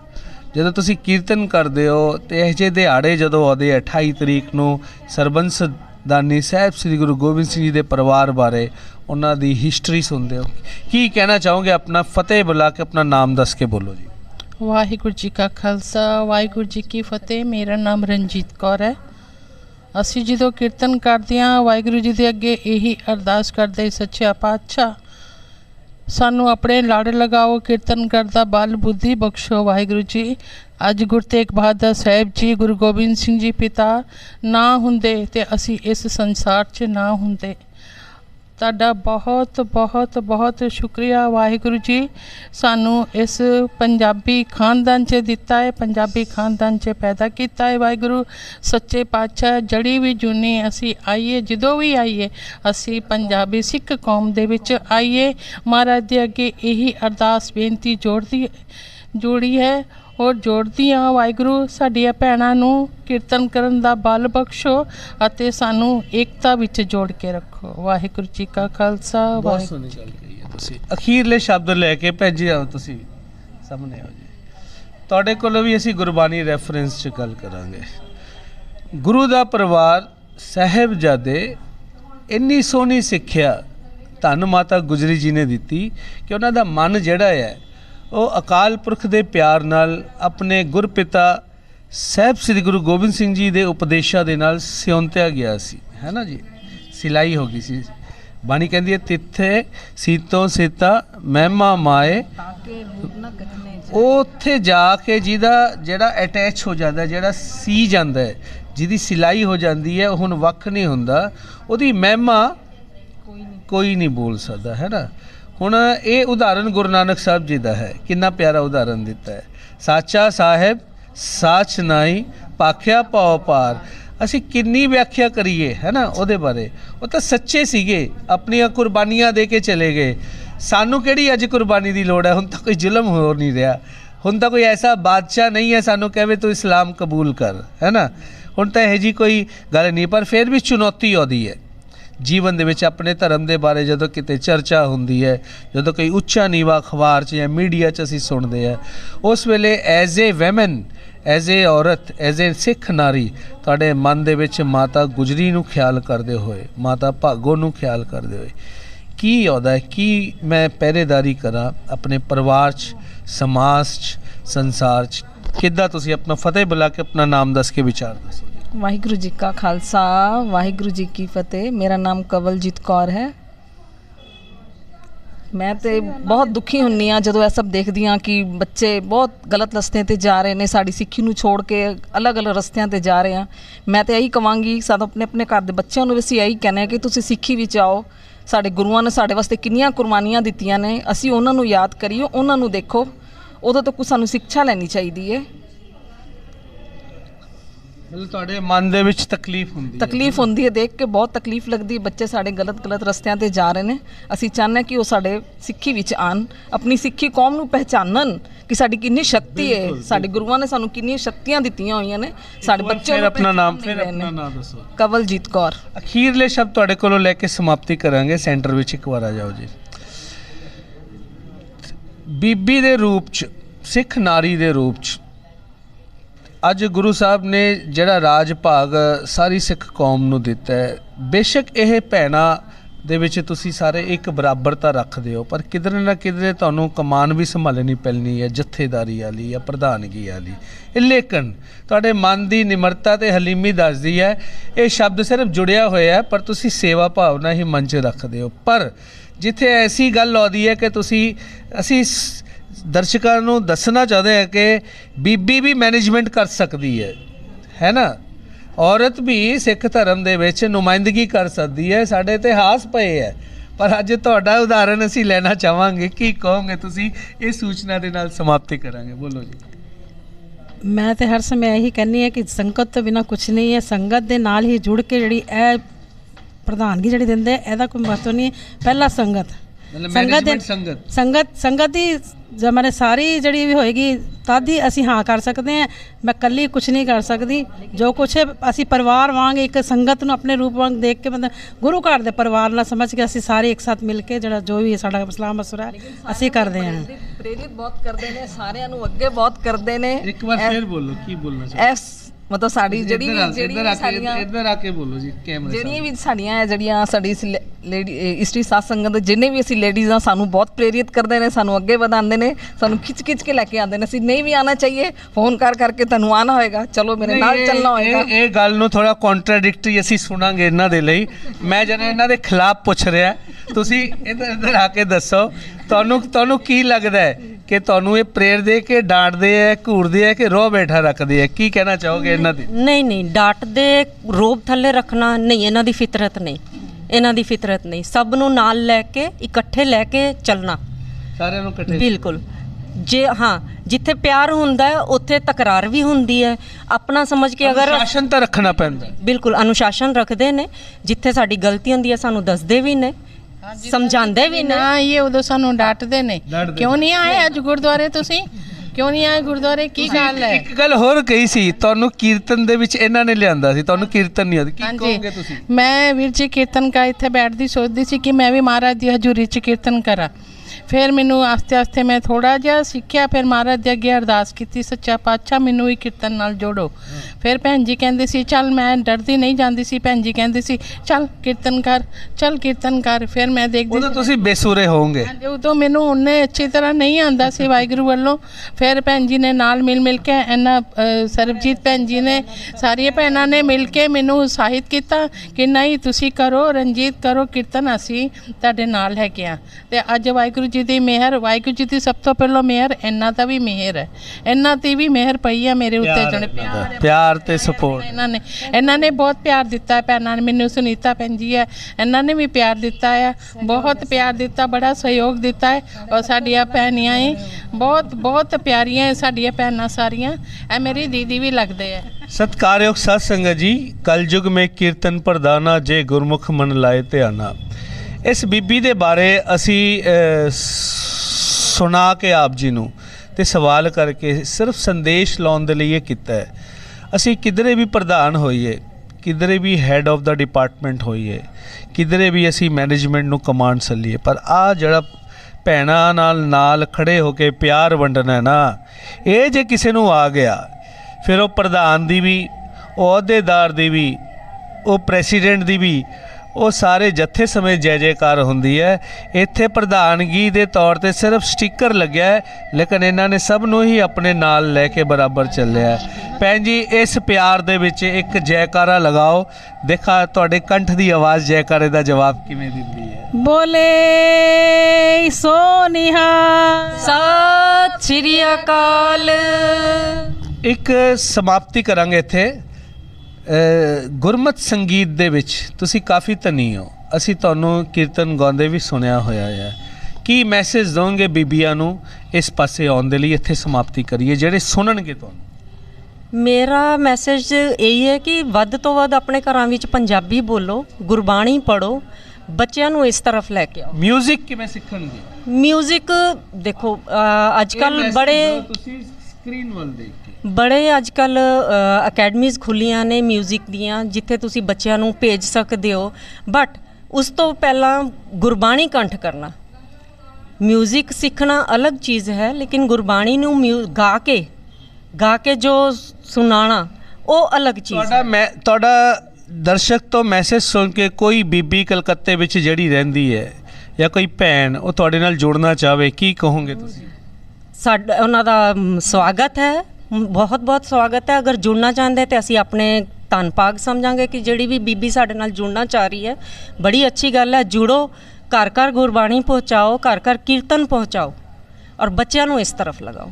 ਜਦੋਂ ਤੁਸੀਂ ਕੀਰਤਨ ਕਰਦੇ ਹੋ, ਤੇ ਇਹ ਜਿਹੇ ਦਿਹਾੜੇ ਜਦੋਂ ਆਉਂਦੇ ਆ 28 ਤਰੀਕ ਨੂੰ ਸਰਬੰਸ ਦਾਨੀ ਸਾਹਿਬ ਸ੍ਰੀ ਗੁਰੂ ਗੋਬਿੰਦ ਸਿੰਘ ਜੀ ਦੇ ਪਰਿਵਾਰ ਬਾਰੇ ਉਹਨਾਂ ਦੀ ਹਿਸਟਰੀ ਸੁਣਦੇ ਹੋ। ਕੀ ਕਹਿਣਾ ਚਾਹੋਗੇ ਆਪਣਾ ਫਤਿਹ ਬੁਲਾ ਕੇ, ਆਪਣਾ ਨਾਮ ਦੱਸ ਕੇ ਬੋਲੋ ਜੀ। ਵਾਹਿਗੁਰੂ ਜੀ ਕਾ ਖਾਲਸਾ, ਵਾਹਿਗੁਰੂ ਜੀ ਕੀ ਫਤਿਹ। ਮੇਰਾ ਨਾਮ ਰਣਜੀਤ ਕੌਰ ਹੈ। ਅਸੀਂ ਜਦੋਂ ਕੀਰਤਨ ਕਰਦੇ ਹਾਂ, ਵਾਹਿਗੁਰੂ ਜੀ ਦੇ ਅੱਗੇ ਇਹੀ ਅਰਦਾਸ ਕਰਦੇ ਸੱਚਾ ਪਾਤਸ਼ਾਹ, ਸਾਨੂੰ ਆਪਣੇ ਲੜ ਲਗਾਓ, ਕੀਰਤਨ ਕਰਦਾ ਬਲ ਬੁੱਧੀ ਬਖਸ਼ੋ ਵਾਹਿਗੁਰੂ ਜੀ। ਅੱਜ ਗੁਰੂ ਤੇਗ ਬਹਾਦਰ ਸਾਹਿਬ ਜੀ, ਗੁਰੂ ਗੋਬਿੰਦ ਸਿੰਘ ਜੀ ਪਿਤਾ ਨਾ ਹੁੰਦੇ ਤੇ ਅਸੀਂ ਇਸ ਸੰਸਾਰ 'ਚ ਨਾ ਹੁੰਦੇ। ਤੁਹਾਡਾ ਬਹੁਤ ਬਹੁਤ ਬਹੁਤ ਸ਼ੁਕਰੀਆ ਵਾਹਿਗੁਰੂ ਜੀ। ਸਾਨੂੰ ਇਸ ਪੰਜਾਬੀ ਖਾਨਦਾਨ 'ਚ ਦਿੱਤਾ ਹੈ, ਪੰਜਾਬੀ ਖਾਨਦਾਨ 'ਚ ਪੈਦਾ ਕੀਤਾ ਹੈ ਵਾਹਿਗੁਰੂ। ਸੱਚੇ ਪਾਤਸ਼ਾਹ ਜੜੀ ਵੀ ਜੁਨੀ, ਅਸੀਂ ਆਈਏ, ਜਦੋਂ ਵੀ ਆਈਏ, ਅਸੀਂ ਪੰਜਾਬੀ ਸਿੱਖ ਕੌਮ ਦੇ ਵਿੱਚ ਆਈਏ। ਮਹਾਰਾਜ ਦੇ ਅੱਗੇ ਇਹੀ ਅਰਦਾਸ, ਬੇਨਤੀ ਜੋੜਦੀ ਜੋੜੀ ਹੈ। ਔਰ ਜੋੜਦੀ ਹਾਂ ਵਾਹਿਗੁਰੂ ਸਾਡੀਆਂ ਭੈਣਾਂ ਨੂੰ ਕੀਰਤਨ ਕਰਨ ਦਾ ਬਲ ਬਖਸ਼ੋ ਅਤੇ ਸਾਨੂੰ ਏਕਤਾ ਵਿੱਚ ਜੋੜ ਕੇ ਰੱਖੋ। ਵਾਹਿਗੁਰੂ ਜੀ ਕਾ ਖਾਲਸਾ ਬਹੁਤ ਵਾਹਿਗੁਰੂ ਸੋਹਣੀ ਗੱਲ ਕਹੀ ਹੈ ਤੁਸੀਂ। ਅਖੀਰਲੇ ਸ਼ਬਦ ਲੈ ਕੇ ਭੇਜੀ ਆਓ ਤੁਸੀਂ। ਸਾਹਮਣੇ ਆਓ ਜੀ। ਤੁਹਾਡੇ ਕੋਲੋਂ ਵੀ ਅਸੀਂ ਗੁਰਬਾਣੀ ਰੈਫਰੈਂਸ 'ਚ ਗੱਲ ਕਰਾਂਗੇ। ਗੁਰੂ ਦਾ ਪਰਿਵਾਰ ਸਾਹਿਬਜ਼ਾਦੇ ਇੰਨੀ ਸੋਹਣੀ ਸਿੱਖਿਆ ਧੰਨ ਮਾਤਾ ਗੁਜਰੀ ਜੀ ਨੇ ਦਿੱਤੀ ਕਿ ਉਹਨਾਂ ਦਾ ਮਨ ਜਿਹੜਾ ਹੈ ਉਹ ਅਕਾਲ ਪੁਰਖ ਦੇ ਪਿਆਰ ਨਾਲ ਆਪਣੇ ਗੁਰਪਿਤਾ ਸਾਹਿਬ ਸ੍ਰੀ ਗੁਰੂ ਗੋਬਿੰਦ ਸਿੰਘ ਜੀ ਦੇ ਉਪਦੇਸ਼ਾਂ ਦੇ ਨਾਲ ਸਿਉਂਤਿਆ ਗਿਆ ਸੀ। ਹੈ ਨਾ ਜੀ? ਸਿਲਾਈ ਹੋ ਗਈ ਸੀ। ਬਾਣੀ ਕਹਿੰਦੀ ਹੈ ਤਿੱਥੇ ਸੀਤੋਂ ਸੀਤਾ ਮਹਿਮਾ ਮਾਏ। ਉਹ ਉੱਥੇ ਜਾ ਕੇ ਜਿਹਦਾ ਜਿਹੜਾ ਅਟੈਚ ਹੋ ਜਾਂਦਾ ਜਿਹੜਾ ਸੀ ਜਾਂਦਾ ਹੈ ਜਿਹਦੀ ਸਿਲਾਈ ਹੋ ਜਾਂਦੀ ਹੈ ਹੁਣ ਵੱਖ ਨਹੀਂ ਹੁੰਦਾ। ਉਹਦੀ ਮਹਿਮਾ ਕੋਈ ਨਹੀਂ। ਬੋਲ ਸਕਦਾ ਹੈ ਨਾ ਹੁਣ ਇਹ ਉਦਾਹਰਨ ਗੁਰੂ ਨਾਨਕ ਸਾਹਿਬ ਜੀ ਦਾ ਹੈ। ਕਿੰਨਾ ਪਿਆਰਾ ਉਦਾਹਰਨ ਦਿੱਤਾ ਹੈ। ਸਾਚਾ ਸਾਹਿਬ, ਸਾਚ ਨਾਈ ਪਾਖਿਆ ਪਾਉ ਪਾਰ। ਅਸੀਂ ਕਿੰਨੀ ਵਿਆਖਿਆ ਕਰੀਏ, ਹੈ ਨਾ, ਉਹਦੇ ਬਾਰੇ। ਉਹ ਤਾਂ ਸੱਚੇ ਸੀਗੇ, ਆਪਣੀਆਂ ਕੁਰਬਾਨੀਆਂ ਦੇ ਕੇ ਚਲੇ ਗਏ। ਸਾਨੂੰ ਕਿਹੜੀ ਅੱਜ ਕੁਰਬਾਨੀ ਦੀ ਲੋੜ ਹੈ? ਹੁਣ ਤਾਂ ਕੋਈ ਜ਼ੁਲਮ ਹੋ ਨਹੀਂ ਰਿਹਾ। ਹੁਣ ਤਾਂ ਕੋਈ ਐਸਾ ਬਾਦਸ਼ਾਹ ਨਹੀਂ ਹੈ ਸਾਨੂੰ ਕਹਵੇ ਤੂੰ ਇਸਲਾਮ ਕਬੂਲ ਕਰ, ਹੈ ਨਾ। ਹੁਣ ਤਾਂ ਇਹ ਜੀ ਕੋਈ ਗੱਲ ਨਹੀਂ, ਪਰ ਫਿਰ ਵੀ ਚੁਣੌਤੀ ਆਉਂਦੀ ਹੈ। ਜੀਵਨ ਦੇ ਵਿੱਚ ਆਪਣੇ ਧਰਮ ਦੇ ਬਾਰੇ ਜਦੋਂ ਕਿਤੇ ਚਰਚਾ ਹੁੰਦੀ ਹੈ, ਜਦੋਂ ਕੋਈ ਉੱਚਾ ਨੀਵਾ ਅਖਬਾਰ 'ਚ ਜਾਂ ਮੀਡੀਆ 'ਚ ਅਸੀਂ ਸੁਣਦੇ ਆ ਉਸ ਵੇਲੇ ਐਜ਼ ਏ ਵੈਮਨ ਐਜ਼ ਏ ਔਰਤ ਐਜ਼ ਏ ਸਿੱਖ ਨਾਰੀ ਤੁਹਾਡੇ ਮਨ ਦੇ ਵਿੱਚ ਮਾਤਾ ਗੁਜਰੀ ਨੂੰ ਖਿਆਲ ਕਰਦੇ ਹੋਏ, ਮਾਤਾ ਭਾਗੋ ਨੂੰ ਖਿਆਲ ਕਰਦੇ ਹੋਏ, ਕੀ ਆਉਂਦਾ ਹੈ? ਕੀ ਮੈਂ ਪਹਿਰੇਦਾਰੀ ਕਰਾਂ ਆਪਣੇ ਪਰਿਵਾਰ 'ਚ, ਸਮਾਜ 'ਚ, ਸੰਸਾਰ 'ਚ? ਕਿੱਦਾਂ ਤੁਸੀਂ ਆਪਣਾ ਫਤਿਹ ਬੁਲਾ ਕੇ ਆਪਣਾ ਨਾਮ ਦੱਸ ਕੇ ਵਿਚਾਰ ਦੱਸੋ? ਵਾਹਿਗੁਰੂ ਜੀ ਕਾ ਖਾਲਸਾ ਵਾਹਿਗੁਰੂ ਜੀ ਕੀ ਫਤਿਹ। ਮੇਰਾ ਨਾਮ ਕਵਲਜੀਤ ਕੌਰ ਹੈ। ਮੈਂ ਤੇ ਬਹੁਤ ਦੁਖੀ ਹੁੰਨੀ ਆ ਜਦੋਂ ਇਹ ਸਭ ਦੇਖਦੀ ਆ ਕਿ ਬੱਚੇ ਬਹੁਤ ਗਲਤ ਰਸਤੇ ਤੇ ਜਾ ਰਹੇ ਨੇ ਸਾਡੀ ਸਿੱਖੀ ਨੂੰ ਛੋੜ ਕੇ ਅਲੱਗ-ਅਲੱਗ ਰਸਤਿਆਂ ਤੇ ਜਾ ਰਹੇ ਆ ਮੈਂ ਤੇ ਇਹੀ ਕਵਾਂਗੀ ਸਾਨੂੰ ਆਪਣੇ ਆਪਣੇ ਘਰ ਦੇ ਬੱਚਿਆਂ ਨੂੰ ਵੀ ਅਸੀਂ ਇਹੀ ਕਹਿੰਦੇ ਆ ਕਿ ਤੁਸੀਂ ਸਿੱਖੀ ਵਿੱਚ ਆਓ। ਸਾਡੇ ਗੁਰੂਆਂ ਨੇ ਸਾਡੇ ਵਾਸਤੇ ਕਿੰਨੀਆਂ ਕੁਰਬਾਨੀਆਂ ਦਿੱਤੀਆਂ ਨੇ। ਅਸੀਂ ਉਹਨਾਂ ਨੂੰ ਯਾਦ ਕਰੀਏ ਉਹਨਾਂ ਨੂੰ ਦੇਖੋ। ਉਦੋਂ ਤੋਂ ਸਾਨੂੰ ਸਿੱਖਿਆ ਲੈਣੀ ਚਾਹੀਦੀ ਹੈ ਮਤਲਬ ਤੁਹਾਡੇ ਮਨ ਦੇ ਵਿੱਚ ਤਕਲੀਫ ਹੁੰਦੀ ਹੈ। ਤਕਲੀਫ ਹੁੰਦੀ ਹੈ ਦੇਖ ਕੇ ਬਹੁਤ ਤਕਲੀਫ ਲੱਗਦੀ ਹੈ। ਬੱਚੇ ਸਾਡੇ ਗਲਤ ਗਲਤ ਰਸਤਿਆਂ ਤੇ ਜਾ ਰਹੇ ਨੇ। ਅਸੀਂ ਚਾਹੁੰਦੇ ਕਿ ਉਹ ਸਾਡੇ ਸਿੱਖੀ ਵਿੱਚ ਆਣ ਆਪਣੀ ਸਿੱਖੀ ਕੌਮ ਨੂੰ ਪਹਿਚਾਨਣ ਕਿ ਸਾਡੀ ਕਿੰਨੀ ਸ਼ਕਤੀ ਹੈ। ਸਾਡੇ ਗੁਰੂਆਂ ਨੇ ਸਾਨੂੰ ਕਿੰਨੀਆਂ ਸ਼ਕਤੀਆਂ ਦਿੱਤੀਆਂ ਹੋਈਆਂ ਨੇ। ਸਾਡੇ ਬੱਚੇ ਫਿਰ ਆਪਣਾ ਨਾਮ ਫਿਰ ਆਪਣਾ। ਨਾਮ ਦੱਸੋ। ਕਵਲਜੀਤ ਕੌਰ। ਅਖੀਰਲੇ ਸ਼ਬਦ ਤੁਹਾਡੇ ਕੋਲੋਂ ਲੈ ਕੇ ਸਮਾਪਤੀ ਕਰਾਂਗੇ ਸੈਂਟਰ ਵਿੱਚ ਇੱਕ ਵਾਰ ਆ ਜਾਓ ਜੀ। ਬੀਬੀ ਦੇ ਰੂਪ ਚ ਸਿੱਖ ਨਾਰੀ ਦੇ ਰੂਪ ਚ ਅੱਜ ਗੁਰੂ ਸਾਹਿਬ ਨੇ ਜਿਹੜਾ ਰਾਜ ਭਾਗ ਸਾਰੀ ਸਿੱਖ ਕੌਮ ਨੂੰ ਦਿੱਤਾ ਹੈ, ਬੇਸ਼ੱਕ ਇਹ ਭੈਣਾ ਦੇ ਵਿੱਚ ਤੁਸੀਂ ਸਾਰੇ ਇੱਕ ਬਰਾਬਰਤਾ ਰੱਖਦੇ ਹੋ ਪਰ ਕਿਧਰੇ ਨਾ ਕਿਧਰੇ ਤੁਹਾਨੂੰ ਕਮਾਨ ਵੀ ਸੰਭਾਲਣੀ ਪੈਣੀ ਹੈ, ਜਥੇਦਾਰੀ ਵਾਲੀ ਜਾਂ ਪ੍ਰਧਾਨਗੀ ਵਾਲੀ। ਇਹ ਲੇਕਿਨ ਤੁਹਾਡੇ ਮਨ ਦੀ ਨਿਮਰਤਾ ਤੇ ਹਲੀਮੀ ਦੱਸਦੀ ਹੈ, ਇਹ ਸ਼ਬਦ ਸਿਰਫ ਜੁੜਿਆ ਹੋਇਆ ਹੈ, ਪਰ ਤੁਸੀਂ ਸੇਵਾ ਭਾਵਨਾ ਹੀ ਮਨ 'ਚ ਰੱਖਦੇ ਹੋ। ਪਰ ਜਿੱਥੇ ਐਸੀ ਗੱਲ ਆਉਂਦੀ ਹੈ ਕਿ ਤੁਸੀਂ, ਅਸੀਂ ਸ- ਦਰਸ਼ਕਾਂ ਨੂੰ ਦੱਸਣਾ ਚਾਹੁੰਦੇ ਹਾਂ ਕਿ ਬੀਬੀ ਵੀ ਮੈਨੇਜਮੈਂਟ ਕਰ ਸਕਦੀ ਹੈ ਹੈ ਨਾ? ਔਰਤ ਵੀ ਸਿੱਖ ਧਰਮ ਦੇ ਵਿੱਚ ਨੁਮਾਇੰਦਗੀ ਕਰ ਸਕਦੀ ਹੈ ਸਾਡੇ ਇਤਿਹਾਸ ਪਏ ਹੈ। ਪਰ ਅੱਜ ਤੁਹਾਡਾ ਉਦਾਹਰਣ ਅਸੀਂ ਲੈਣਾ ਚਾਹਾਂਗੇ ਕੀ ਕਹੋਗੇ ਤੁਸੀਂ? ਇਹ ਸੂਚਨਾ ਦੇ ਨਾਲ ਸਮਾਪਤੀ ਕਰਾਂਗੇ ਬੋਲੋ ਜੀ। ਮੈਂ ਤੇ ਹਰ ਸਮੇਂ ਇਹੀ ਕਹਿੰਨੀ ਹੈ ਕਿ ਸੰਗਤ ਤੋਂ ਬਿਨਾ ਕੁਝ ਨਹੀਂ ਹੈ ਸੰਗਤ ਦੇ ਨਾਲ ਹੀ ਜੁੜ ਕੇ ਜਿਹੜੀ ਇਹ ਪ੍ਰਧਾਨਗੀ ਜਿਹੜੀ ਦਿੰਦੇ ਆ, ਇਹਦਾ ਕੋਈ ਮਹੱਤਵ ਨਹੀਂ ਹੈ। ਪਹਿਲਾ ਸੰਗਤ। ਸੰਗਤ ਦੇ- ਸੰਗਤ। ਸੰਗਤ ਸੰਗਤ ਦੀ ਜਮਾਨੇ ਸਾਰੀ ਜਿਹੜੀ ਵੀ ਹੋਏਗੀ ਤਦ ਹੀ ਅਸੀਂ ਹਾਂ ਕਰ ਸਕਦੇ ਹਾਂ। ਮੈਂ ਇਕੱਲੀ ਕੁਝ ਨਹੀਂ ਕਰ ਸਕਦੀ। ਜੋ ਕੁਛ ਹੈ ਅਸੀਂ ਪਰਿਵਾਰ ਵਾਂਗ ਇੱਕ ਸੰਗਤ ਨੂੰ ਆਪਣੇ ਰੂਪ ਵਾਂਗ ਦੇਖ ਕੇ ਮਤਲਬ ਗੁਰੂ ਘਰ ਦੇ ਪਰਿਵਾਰ ਨਾਲ ਸਮਝ ਕੇ ਅਸੀਂ ਸਾਰੇ ਇੱਕ ਸਾਥ ਮਿਲ ਕੇ ਜਿਹੜਾ ਜੋ ਵੀ ਸਾਡਾ ਇਸਲਾਮ ਮਸੂਰਾ ਹੈ ਅਸੀਂ ਕਰਦੇ ਹਾਂ। ਪ੍ਰੇਰਿਤ ਬਹੁਤ ਕਰਦੇ ਨੇ ਸਾਰਿਆਂ ਨੂੰ ਅੱਗੇ ਬਹੁਤ ਕਰਦੇ ਨੇ। ਇੱਕ ਵਾਰ ਫੇਰ ਬੋਲੋ ਕੀ ਬੋਲਣਾ ਚਾਹੁੰਦੇ ਮਤਲਬ ਸਾਡੀ ਜਿਹੜੀ ਜਿਹੜੀ ਸਾਡੀਆਂ ਇੱਧਰ ਆ ਕੇ ਬੋਲੋ ਜੀ ਕੈਮਰੇ ਜਿਹੜੀਆਂ ਵੀ ਸਾਡੀਆਂ ਜਿਹੜੀਆਂ ਸਾਡੀ ਲੇਡੀ ਇਹ ਇਸਤਰੀ ਸਾਧ ਸੰਗਤ ਦੇ ਜਿੰਨੇ ਵੀ ਅਸੀਂ ਲੇਡੀਜ਼ ਆ ਸਾਨੂੰ ਬਹੁਤ ਪ੍ਰੇਰਿਤ ਕਰਦੇ ਨੇ ਸਾਨੂੰ ਅੱਗੇ ਵਧਾਉਂਦੇ ਨੇ ਸਾਨੂੰ ਖਿੱਚ ਖਿੱਚ ਕੇ ਲੈ ਕੇ ਆਉਂਦੇ ਨੇ। ਅਸੀਂ ਨਹੀਂ ਵੀ ਆਣਾ ਚਾਹੀਏ ਫੋਨ ਕਰ ਕਰਕੇ ਤੁਹਾਨੂੰ ਆਣਾ ਹੋਏਗਾ। ਚਲੋ ਮੇਰੇ ਨਾਲ ਚੱਲਣਾ ਹੋਏਗਾ। ਇਹ ਗੱਲ ਨੂੰ ਥੋੜਾ ਕੰਟਰਡਿਕਟਰੀ ਅਸੀਂ ਸੁਣਾਂਗੇ ਇਹਨਾਂ ਦੇ ਲਈ। ਮੈਂ ਜਨਾ ਇਹਨਾਂ ਦੇ ਖਿਲਾਫ ਪੁੱਛ ਰਿਹਾ ਤੁਸੀਂ ਇੱਧਰ ਇੱਧਰ ਆ ਕੇ ਦੱਸੋ ਤੁਹਾਨੂੰ ਤੁਹਾਨੂੰ ਕੀ ਲੱਗਦਾ ਹੈ ਕਿ ਤੁਹਾਨੂੰ ਇਹ ਪ੍ਰੇਰ ਦੇ ਕੇ ਡਾਂਟਦੇ ਆ ਘੂਰਦੇ ਆ ਕਿ ਰੋ ਬੈਠਾ ਰੱਖਦੇ ਆ ਕੀ ਕਹਿਣਾ ਚਾਹੋਗੇ ਇਹਨਾਂ ਦੀ? ਨਹੀਂ ਨਹੀਂ ਡਾਟ ਦੇ ਰੋਬ ਥੱਲੇ ਰੱਖਣਾ ਨਹੀਂ ਇਹਨਾਂ ਦੀ ਫਿਤਰਤ ਨਹੀਂ। ਇਹਨਾਂ ਦੀ ਫਿਤਰਤ ਨਹੀਂ। ਸਭ ਨੂੰ ਨਾਲ ਲੈ ਕੇ ਇਕੱਠੇ ਲੈ ਕੇ ਚੱਲਣਾ। ਸਾਰਿਆਂ ਨੂੰ ਇਕੱਠੇ। ਬਿਲਕੁਲ। ਜੇ ਹਾਂ ਜਿੱਥੇ ਪਿਆਰ ਹੁੰਦਾ ਹੈ ਉੱਥੇ ਤਕਰਾਰ ਵੀ ਹੁੰਦੀ ਹੈ। ਆਪਣਾ ਸਮਝ ਕੇ ਅਗਰ ਸ਼ਾਸਨ ਤਾਂ ਰੱਖਣਾ ਪੈਂਦਾ ਬਿਲਕੁਲ ਅਨੁਸ਼ਾਸਨ ਰੱਖਦੇ ਨੇ। ਜਿੱਥੇ ਸਾਡੀ ਗਲਤੀ ਹੁੰਦੀ ਹੈ ਸਾਨੂੰ ਦੱਸਦੇ ਵੀ ਨੇ। ਸਮਝਾਉਂਦੇ ਵੀ ਨੇ ਨਾ। ਇਹ ਉਦੋਂ ਸਾਨੂੰ ਡਾਂਟਦੇ ਨੇ। ਕਿਉਂ ਨਹੀਂ ਆਏ ਅੱਜ ਗੁਰਦੁਆਰੇ ਤੁਸੀਂ? ਕਿਉਂ ਨਹੀਂ ਆਏ ਗੁਰਦੁਆਰੇ? ਕੀ ਗੱਲ ਹੈ? ਇੱਕ ਗੱਲ ਹੋਰ ਕਹੀ ਸੀ ਤੁਹਾਨੂੰ ਕੀਰਤਨ ਦੇ ਵਿੱਚ ਇਹਨਾਂ ਨੇ ਲਿਆਂਦਾ ਸੀ ਤੁਹਾਨੂੰ ਕੀਰਤਨ ਨਹੀਂ ਆਉਂਦੀ। ਕੀ ਕਹੋਗੇ ਤੁਸੀਂ? ਮੈਂ ਵੀਰ ਜੀ ਕੀਰਤਨ ਕਾ ਇੱਥੇ ਬੈਠਦੀ ਸੋਚਦੀ ਸੀ ਕਿ ਮੈਂ ਵੀ ਮਹਾਰਾਜ ਦੀ ਹਜ਼ੂਰੀ 'ਚ ਕੀਰਤਨ ਕਰਾਂ। ਫਿਰ ਮੈਨੂੰ ਆਸਤੇ ਆਸਤੇ ਮੈਂ ਥੋੜਾ ਜਿਹਾ ਸਿੱਖਿਆ ਫਿਰ ਮਹਾਰਾਜ ਦੇ ਅੱਗੇ ਅਰਦਾਸ ਕੀਤੀ ਸੱਚਾ ਪਾਤਸ਼ਾਹ ਮੈਨੂੰ ਵੀ ਕੀਰਤਨ ਨਾਲ ਜੋੜੋ। ਫਿਰ ਭੈਣ ਜੀ ਕਹਿੰਦੇ ਸੀ ਚੱਲ ਮੈਂ ਡਰਦੀ ਨਹੀਂ ਜਾਂਦੀ ਸੀ ਭੈਣ ਜੀ ਕਹਿੰਦੇ ਸੀ ਚੱਲ ਕੀਰਤਨ ਕਰ ਚੱਲ ਕੀਰਤਨ ਕਰ ਫਿਰ ਮੈਂ ਦੇਖਦੀ ਉਦੋਂ ਤੁਸੀਂ ਬੇਸੁਰੇ ਹੋਵੋਗੇ। ਉਦੋਂ ਮੈਨੂੰ ਉਹਨੇ ਅੱਛੀ ਤਰ੍ਹਾਂ ਨਹੀਂ ਆਂਦਾ ਸੀ ਵਾਹਿਗੁਰੂ ਵੱਲੋਂ। ਫਿਰ ਭੈਣ ਜੀ ਨੇ ਨਾਲ ਮਿਲ ਮਿਲ ਕੇ ਇਹਨਾਂ ਸਰਬਜੀਤ ਭੈਣ ਜੀ ਨੇ ਸਾਰੀਆਂ ਭੈਣਾਂ ਨੇ ਮਿਲ ਕੇ ਮੈਨੂੰ ਉਤਸ਼ਾਹਿਤ ਕੀਤਾ ਕਿ ਨਹੀਂ ਤੁਸੀਂ ਕਰੋ ਰਣਜੀਤ ਕਰੋ ਕੀਰਤਨ ਅਸੀਂ ਤੁਹਾਡੇ ਨਾਲ ਹੈਗੇ ਆ ਤੇ ਅੱਜ ਵਾਹਿਗੁਰੂ ਜੀ ਦੀ ਮਿਹਰ ਵਾਹਿਗੁਰੂ ਜੀ ਦੀ ਸਭ ਤੋਂ ਪਹਿਲਾਂ ਮਿਹਰ ਇਹਨਾਂ ਦਾ ਵੀ ਮਿਹਰ ਹੈ। ਇਹਨਾਂ ਦੀ ਵੀ ਮਿਹਰ ਪਈ ਆ ਮੇਰੇ ਉੱਤੇ ਜਣੇ ਪਿਆਰ ਹੈ। ਪਿਆਰ ਤੇ ਸਪੋਰਟ ਇਹਨਾਂ ਨੇ ਇਹਨਾਂ ਨੇ ਬਹੁਤ ਪਿਆਰ ਦਿੱਤਾ ਹੈ ਭੈਣਾਂ ਨੇ ਮੈਨੂੰ ਸੁਨੀਤਾ ਭੈਣ ਜੀ ਹੈ। ਇਹਨਾਂ ਨੇ ਵੀ ਪਿਆਰ ਦਿੱਤਾ ਹੈ ਬਹੁਤ ਪਿਆਰ ਦਿੱਤਾ ਬੜਾ ਸਹਿਯੋਗ ਦਿੱਤਾ ਹੈ। ਔਰ ਸਾਡੀਆਂ ਭੈਣੀਆਂ ਹੀ ਬਹੁਤ ਬਹੁਤ ਪਿਆਰੀਆਂ ਹੈ ਸਾਡੀਆਂ ਭੈਣਾਂ ਸਾਰੀਆਂ ਇਹ ਮੇਰੀ ਦੀਦੀ ਵੀ ਲੱਗਦੇ ਹੈ। ਸਤਕਾਰਯੋਗ ਸਾਧ ਸੰਗਤ ਜੀ ਕਲਯੁਗ ਮੇ ਕੀਰਤਨ ਪ੍ਰਦਾਨਾ ਜੇ ਗੁਰਮੁਖ ਮਨ ਲਾਏ ਧਿਆਨਾ। ਇਸ ਬੀਬੀ ਦੇ ਬਾਰੇ ਅਸੀਂ ਸੁਣਾ ਕੇ ਆਪ ਜੀ ਨੂੰ ਤੇ ਸਵਾਲ ਕਰਕੇ ਸਿਰਫ ਸੰਦੇਸ਼ ਲਾਉਣ ਦੇ ਲਈ ਇਹ ਕੀਤਾ ਹੈ। ਅਸੀਂ ਕਿਧਰੇ ਵੀ ਪ੍ਰਧਾਨ ਹੋਈਏ, ਕਿਧਰੇ ਵੀ ਹੈੱਡ ਆਫ ਦਾ ਡਿਪਾਰਟਮੈਂਟ ਹੋਈਏ, ਕਿਧਰੇ ਵੀ ਅਸੀਂ ਮੈਨੇਜਮੈਂਟ ਨੂੰ ਕਮਾਂਡ ਸੱਲੀਏ, ਪਰ ਆ ਜਿਹੜਾ ਭੈਣਾਂ ਨਾਲ ਨਾਲ ਖੜੇ ਹੋ ਕੇ ਪਿਆਰ ਵੰਡਣਾ ਨਾ, ਇਹ ਜੇ ਕਿਸੇ ਨੂੰ ਆ ਗਿਆ, ਫਿਰ ਉਹ ਪ੍ਰਧਾਨ ਦੀ ਵੀ ਉਹ ਅਹੁਦੇਦਾਰ ਦੀ ਵੀ, ਉਹ ਪ੍ਰੈਸੀਡੈਂਟ ਦੀ ਵੀ ਉਹ ਸਾਰੇ ਜੱਥੇ ਸਮੇਤ ਜੈ ਜੈਕਾਰ ਹੁੰਦੀ ਹੈ। ਇੱਥੇ ਪ੍ਰਧਾਨਗੀ ਦੇ ਤੌਰ ਤੇ ਸਿਰਫ ਸਟicker ਲੱਗਿਆ ਹੈ ਲੇਕਿਨ ਇਹਨਾਂ ਨੇ ਸਭ ਨੂੰ ਹੀ ਆਪਣੇ ਨਾਲ ਲੈ ਕੇ ਬਰਾਬਰ ਚੱਲਿਆ ਹੈ। ਭੈਣ ਜੀ ਇਸ ਪਿਆਰ ਦੇ ਵਿੱਚ ਇੱਕ ਜੈਕਾਰਾ ਲਗਾਓ। ਦੇਖਾ ਤੁਹਾਡੇ ਕੰਠ ਦੀ ਆਵਾਜ਼ ਜੈਕਾਰੇ ਦਾ ਜਵਾਬ ਕਿਵੇਂ ਦਿੰਦੀ ਹੈ? ਬੋਲੇ ਸੋਨਿਹਾ ਸਤਿ ਸ਼੍ਰੀ ਅਕਾਲ। ਇੱਕ ਸਮਾਪਤੀ ਕਰਾਂਗੇ ਇੱਥੇ। ਗੁਰਮਤ ਸੰਗੀਤ ਦੇ ਵਿੱਚ ਤੁਸੀਂ ਕਾਫੀ ਧਨੀ ਹੋ। ਅਸੀਂ ਤੁਹਾਨੂੰ ਕੀਰਤਨ ਗਾਉਂਦੇ ਵੀ ਸੁਣਿਆ ਹੋਇਆ ਹੈ। ਕੀ ਮੈਸੇਜ ਦੋਗੇ ਬੀਬੀਆਂ ਨੂੰ? ਇਸ ਪਾਸੇ ਆਉਣ ਦੇ ਲਈ ਇੱਥੇ ਸਮਾਪਤੀ ਕਰੀਏ ਜਿਹੜੇ ਸੁਣਨਗੇ ਤੁਹਾਨੂੰ। ਮੇਰਾ ਮੈਸੇਜ ਇਹੀ ਹੈ ਕਿ ਵੱਧ ਤੋਂ ਵੱਧ ਆਪਣੇ ਘਰਾਂ ਵਿੱਚ ਪੰਜਾਬੀ ਬੋਲੋ ਗੁਰਬਾਣੀ ਪੜੋ ਬੱਚਿਆਂ ਨੂੰ ਇਸ ਤਰਫ ਲੈ ਕੇ ਆਓ। ਮਿਊਜ਼ਿਕ ਕਿਵੇਂ ਸਿੱਖਣਗੇ? ਮਿਊਜ਼ਿਕ ਦੇਖੋ ਅ, ਅੱਜ ਕੱਲ ਬੜੇ ਤੁਸੀਂ ਸਕਰੀਨ ਵੱਲ ਦੇਖ ਬੜੇ ਅੱਜ ਕੱਲ ਅਕੈਡਮੀਜ਼ ਖੁੱਲੀਆਂ ਨੇ 뮤직 ਦੀਆਂ ਜਿੱਥੇ ਤੁਸੀਂ ਬੱਚਿਆਂ ਨੂੰ ਭੇਜ ਸਕਦੇ ਹੋ ਬਟ ਉਸ ਤੋਂ ਪਹਿਲਾਂ ਗੁਰਬਾਣੀ ਕੰਠ ਕਰਨਾ 뮤직 ਸਿੱਖਣਾ ਅਲੱਗ ਚੀਜ਼ ਹੈ ਲੇਕਿਨ ਗੁਰਬਾਣੀ ਨੂੰ ਮਿਊ- ਗਾ ਕੇ ਗਾ ਕੇ ਜੋ ਸੁਣਾਣਾ ਉਹ ਅਲੱਗ ਚੀਜ਼ ਹੈ ਤੁਹਾਡਾ ਮੈਂ ਤੁਹਾਡਾ ਦਰਸ਼ਕ ਤੋਂ ਮੈਸੇਜ ਸੁਣ ਕੇ ਕੋਈ ਬੀਬੀ ਕਲਕੱਤੇ ਵਿੱਚ ਜਿਹੜੀ ਰਹਿੰਦੀ ਹੈ ਜਾਂ ਕੋਈ ਭੈਣ ਉਹ ਤੁਹਾਡੇ ਨਾਲ ਜੁੜਨਾ ਚਾਹਵੇ ਕੀ ਕਹੋਗੇ ਤੁਸੀਂ ਸਾਡਾ ਉਹਨਾਂ ਦਾ ਮ, ਸਵਾਗਤ ਹੈ ਬਹੁਤ ਬਹੁਤ ਸਵਾਗਤ ਹੈ। ਅਗਰ ਜੁੜਨਾ ਚਾਹੁੰਦੇ ਤੇ ਅਸੀਂ ਆਪਣੇ ਧੰਨਭਾਗ ਸਮਝਾਂਗੇ ਕਿ ਜਿਹੜੀ ਵੀ ਬੀਬੀ ਸਾਡੇ ਨਾਲ ਜੁੜਨਾ ਚਾਹ ਰਹੀ ਹੈ, ਬੜੀ ਅੱਛੀ ਗੱਲ ਹੈ। ਜੁੜੋ, ਘਰ ਘਰ ਗੁਰਬਾਣੀ ਪਹੁੰਚਾਓ, ਘਰ ਘਰ ਕੀਰਤਨ ਪਹੁੰਚਾਓ ਔਰ ਬੱਚਿਆਂ ਨੂੰ ਇਸ ਤਰਫ ਲਗਾਓ।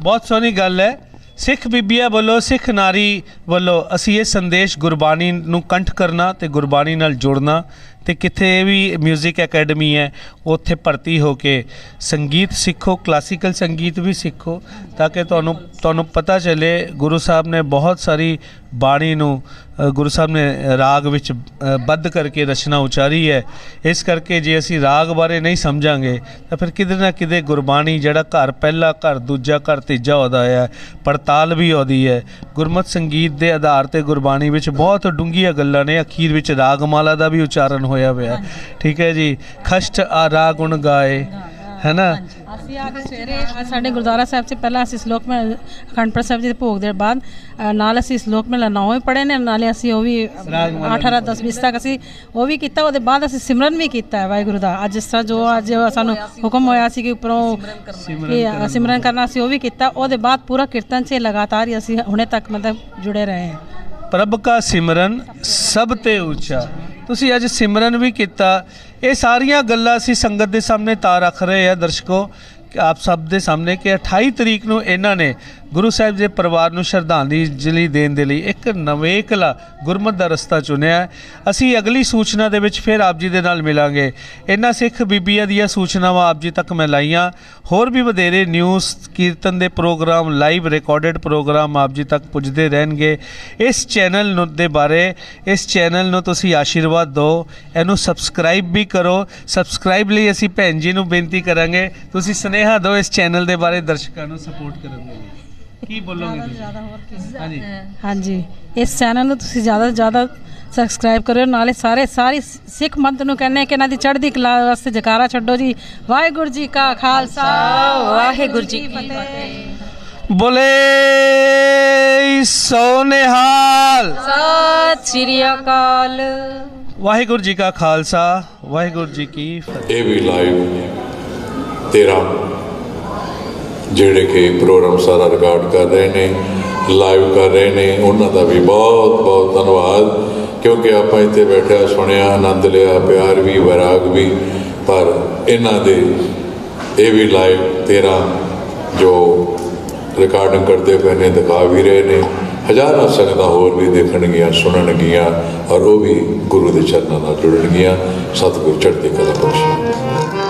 ਬਹੁਤ ਸੋਹਣੀ ਗੱਲ ਹੈ। ਸਿੱਖ ਬੀਬੀਆਂ ਵੱਲੋਂ, ਸਿੱਖ ਨਾਰੀ ਵੱਲੋਂ ਅਸੀਂ ਇਹ ਸੰਦੇਸ਼ ਗੁਰਬਾਣੀ ਨੂੰ ਕੰਠ ਕਰਨਾ ਤੇ ਗੁਰਬਾਣੀ ਨਾਲ ਜੁੜਨਾ ਤੇ ਕਿਤੇ ਵੀ 뮤직 ਅਕੈਡਮੀ ਹੈ ਉੱਥੇ ਭਰਤੀ ਹੋ ਕੇ ਸੰਗੀਤ ਸਿੱਖੋ ਕਲਾਸੀਕਲ ਸੰਗੀਤ ਵੀ ਸਿੱਖੋ ਤਾਂ ਕਿ ਤੁਹਾਨੂੰ ਤੁਹਾਨੂੰ ਪਤਾ ਚੱਲੇ ਗੁਰੂ ਸਾਹਿਬ ਨੇ ਬਹੁਤ ਸਾਰੀ ਬਾਣੀ ਨੂੰ ਗੁਰੂ ਸਾਹਿਬ ਨੇ ਰਾਗ ਵਿੱਚ ਅ, ਬੱਧ ਕਰਕੇ ਰਚਨਾ ਉਚਾਰੀ ਹੈ। ਇਸ ਕਰਕੇ ਜੇ ਅਸੀਂ ਰਾਗ ਬਾਰੇ ਨਹੀਂ ਸਮਝਾਂਗੇ ਤਾਂ ਫਿਰ ਕਿਤੇ ਨਾ ਕਿਤੇ ਗੁਰਬਾਣੀ ਜਿਹੜਾ ਘਰ ਪਹਿਲਾ ਘਰ ਦੂਜਾ ਘਰ ਤੀਜਾ ਉਹਦਾ ਹੈ ਪੜਤਾਲ ਵੀ ਉਹਦੀ ਹੈ। ਗੁਰਮਤ ਸੰਗੀਤ ਦੇ ਆਧਾਰ ਤੇ ਗੁਰਬਾਣੀ ਵਿੱਚ ਬਹੁਤ ਡੂੰਘੀਆਂ ਗੱਲਾਂ ਨੇ ਅਖੀਰ ਵਿੱਚ ਰਾਗਮਾਲਾ ਦਾ ਵੀ ਉਚਾਰਨ ਹੋਇਆ ਹੋਇਆ। ਠੀਕ ਹੈ ਜੀ। ਖਸ਼ਟ ਆ ਰਾਗ ਗੁਣ ਗਾਏ। ਹੈ ਨਾ ਅਸੀਂ ਅੱਜ ਸਵੇਰੇ ਸਾਡੇ ਗੁਰਦੁਆਰਾ ਸਾਹਿਬ 'ਚ ਪਹਿਲਾਂ ਅਸੀਂ ਸ਼ਲੋਕ ਮੈਂ ਅਖੰਡ ਸਾਹਿਬ ਜੀ ਦੇ ਭੋਗ ਦੇ ਬਾਅਦ ਨਾਲ ਅਸੀਂ ਸ਼ਲੋਕ ਮੈਂ ਨੌਵੇਂ ਪੜ੍ਹੇ ਨੇ ਨਾਲੇ ਅਸੀਂ ਉਹ ਵੀ 18 10 20 ਤੱਕ ਅਸੀਂ ਉਹ ਵੀ ਕੀਤਾ ਉਹਦੇ ਬਾਅਦ ਅਸੀਂ ਸਿਮਰਨ ਵੀ ਕੀਤਾ ਹੈ ਵਾਹਿਗੁਰੂ ਦਾ। ਅੱਜ ਜਿਸ ਤਰ੍ਹਾਂ ਜੋ ਅੱਜ ਸਾਨੂੰ ਹੁਕਮ ਹੋਇਆ ਸੀ ਕਿ ਉੱਪਰੋਂ ਸਿਮਰਨ ਕਰਨਾ। ਸੀ ਉਹ ਵੀ ਕੀਤਾ ਉਹਦੇ ਬਾਅਦ ਪੂਰਾ ਕੀਰਤਨ 'ਚ ਲਗਾਤਾਰ ਹੀ ਅਸੀਂ ਹੁਣੇ ਤੱਕ ਮਤਲਬ ਜੁੜੇ ਰਹੇ ਹਾਂ। ਪ੍ਰਭ ਕਾ ਸਿਮਰਨ ਸਭ ਤੇ ਉੱਚਾ। ਤੁਸੀਂ ਅੱਜ ਸਿਮਰਨ ਵੀ ਕੀਤਾ। ਇਹ ਸਾਰੀਆਂ ਗੱਲਾਂ ਅਸੀਂ ਸੰਗਤ ਦੇ ਸਾਹਮਣੇ ਤਾਂ ਰੱਖ ਰਹੇ ਆ ਦਰਸ਼ਕੋ। ਆਪ ਸਭ ਦੇ ਸਾਹਮਣੇ ਕਿ 28 ਤਰੀਕ ਨੂੰ ਇਹਨਾਂ ਨੇ ਗੁਰੂ ਸਾਹਿਬ ਦੇ ਪਰਿਵਾਰ ਨੂੰ ਸ਼ਰਧਾਂਜਲੀ ਦੇਣ ਦੇ ਲਈ ਇੱਕ ਨਵੇਕਲਾ ਗੁਰਮਤ ਦਾ ਰਸਤਾ ਚੁਣਿਆ ਅਸੀਂ ਅਗਲੀ ਸੂਚਨਾ ਦੇ ਵਿੱਚ ਫਿਰ ਆਪ ਜੀ ਦੇ ਨਾਲ ਮਿਲਾਂਗੇ। ਇਹਨਾਂ ਸਿੱਖ ਬੀਬੀਆਂ ਦੀਆਂ ਸੂਚਨਾਵਾਂ ਆਪ ਜੀ ਤੱਕ ਮੈਂ ਲਾਈਆਂ। ਹੋਰ ਵੀ ਵਧੇਰੇ ਨਿਊਜ਼ ਕੀਰਤਨ ਦੇ ਪ੍ਰੋਗਰਾਮ ਲਾਈਵ ਰਿਕਾਰਡਡ ਪ੍ਰੋਗਰਾਮ ਆਪ ਜੀ ਤੱਕ ਪੁੱਜਦੇ ਰਹਿਣਗੇ। ਇਸ ਚੈਨਲ ਨੂੰ ਦੇ ਬਾਰੇ, ਇਸ ਚੈਨਲ ਨੂੰ ਤੁਸੀਂ ਆਸ਼ੀਰਵਾਦ ਦਿਓ। ਇਹਨੂੰ ਸਬਸਕ੍ਰਾਈਬ ਵੀ ਕਰੋ। ਸਬਸਕ੍ਰਾਈਬ ਲਈ ਅਸੀਂ ਭੈਣ ਜੀ ਨੂੰ ਬੇਨਤੀ ਕਰਾਂਗੇ। ਤੁਸੀਂ ਸੁਨੇਹਾ ਦਿਓ ਇਸ ਚੈਨਲ ਦੇ ਬਾਰੇ ਦਰਸ਼ਕਾਂ ਨੂੰ ਸਪੋਰਟ ਕਰਨ ਦੇ ਲਈ। ਕੀ ਬੋਲੋਗੇ ਤੁਸੀਂ? ਹਾਂਜੀ। ਹਾਂਜੀ। ਇਸ ਚੈਨਲ ਨੂੰ ਤੁਸੀਂ ਜ਼ਿਆਦਾ ਤੋਂ ਜ਼ਿਆਦਾ ਸਬਸਕ੍ਰਾਈਬ ਕਰਿਓ ਨਾਲੇ ਸਾਰੇ ਸਾਰੀ ਸਿੱਖ ਮੰਤ ਨੂੰ ਕਹਿੰਦੇ ਕਿ ਇਹਨਾਂ ਦੀ ਚੜ੍ਹਦੀ ਕਲਾ ਵਾਸਤੇ ਜਕਾਰਾ ਛੱਡੋ ਜੀ। ਵਾਹਿਗੁਰੂ ਜੀ ਕਾ ਖਾਲਸਾ ਵਾਹਿਗੁਰੂ ਜੀ ਕੀ ਫਤਿਹ। ਬੋਲੇ ਸੋ ਨਿਹਾਲ ਸਤਿ ਸ਼੍ਰੀ ਅਕਾਲ। ਵਾਹਿਗੁਰੂ ਜੀ ਕਾ ਖਾਲਸਾ ਵਾਹਿਗੁਰੂ ਜੀ ਕੀ ਫਤਿਹ। ਇਹ ਵੀ ਲਾਈਵ ਤੇਰਾ, ਜਿਹੜੇ ਕਿ ਪ੍ਰੋਗਰਾਮ ਸਾਰਾ ਰਿਕਾਰਡ ਕਰ ਰਹੇ ਨੇ ਲਾਈਵ ਕਰ ਰਹੇ ਨੇ, ਉਹਨਾਂ ਦਾ ਵੀ ਬਹੁਤ ਬਹੁਤ ਧੰਨਵਾਦ। ਕਿਉਂਕਿ ਆਪਾਂ ਇੱਥੇ ਬੈਠਿਆ, ਸੁਣਿਆ, ਆਨੰਦ ਲਿਆ, ਪਿਆਰ ਵੀ, ਵਿਰਾਗ ਵੀ, ਪਰ ਇਹਨਾਂ ਦੇ ਇਹ ਵੀ ਲਾਈਵ ਤੇਰਾ ਜੋ ਰਿਕਾਰਡਿੰਗ ਕਰਦੇ ਪਏ ਨੇ, ਦਿਖਾ ਵੀ ਰਹੇ ਨੇ। ਹਜ਼ਾਰਾਂ ਸੰਗਤਾਂ ਹੋਰ ਵੀ ਦੇਖਣਗੀਆਂ, ਸੁਣਨਗੀਆਂ, ਔਰ ਉਹ ਵੀ ਗੁਰੂ ਦੇ ਚਰਨਾਂ ਨਾਲ ਜੁੜਨਗੀਆਂ। ਸਤਿਗੁਰ ਚੜ੍ਹਦੀ ਕਲਾ ਬਖਸ਼ੇ।